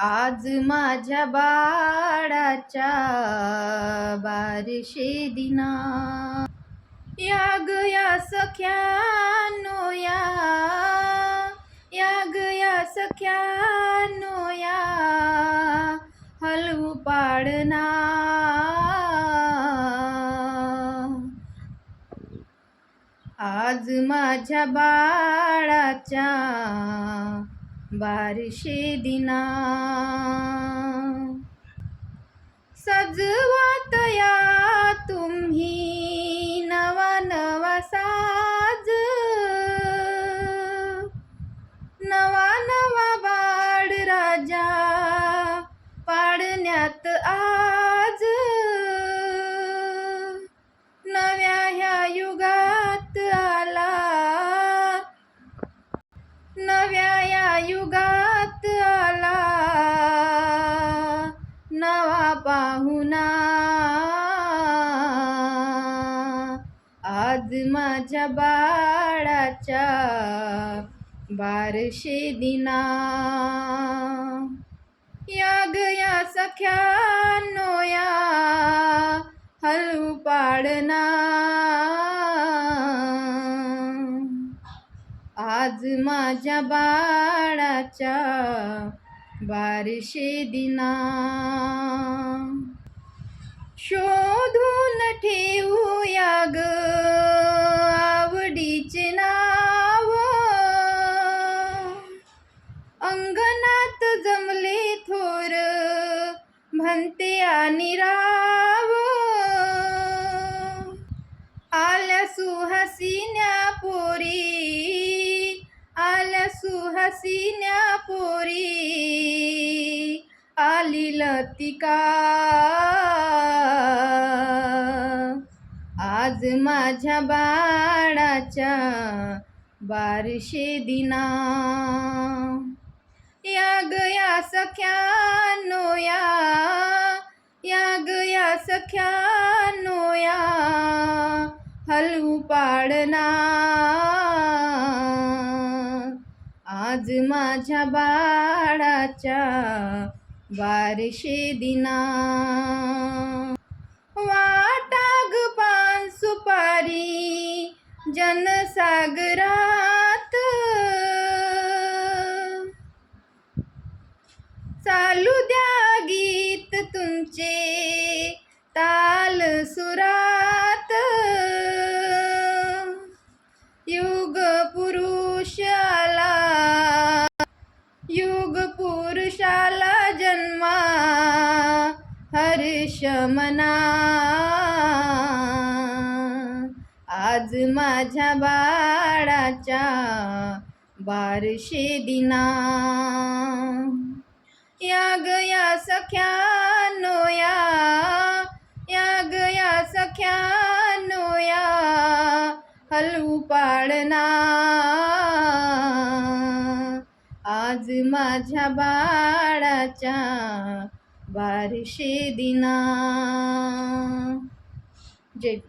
आज माझ्या बाळाच्या बारशे दिना. या गया सख्यानो या. या सख्यानो या. हलवू पाडना. आज माझ्या बाळाच्या बारिशे दिना। सज युगात आला. नवा पाहुणा. आज माझ्या बाळाच्या बारशे दिना. या गया या सख्यानो हलू पाडना. आज माझ्या बाळाच्या बारशे दिना. शोधून ठेवूया ग आवडीचे नाव. अंगणात जमले थोर म्हणते आणि रा सुहासिन्या पोरी आली लतिका. आज माझ्या बाळाच्या बारशे दिना. या गया सख्या सख्यानो या या सख्या या सख्यानो या हलवू पाडना. आज माझ्या बाळाच्या बारशे दिना. वाटाग पान सुपारी जनसागरात. चालू द्या गीत तुमचे ताल शमना. आज माझ्या बाळाच्या बारशे दिना. या गया सख्या नोया या गया सख्या नोया हलवू पाडना आज माझ्या बाळाच्या बारशे दिना. जय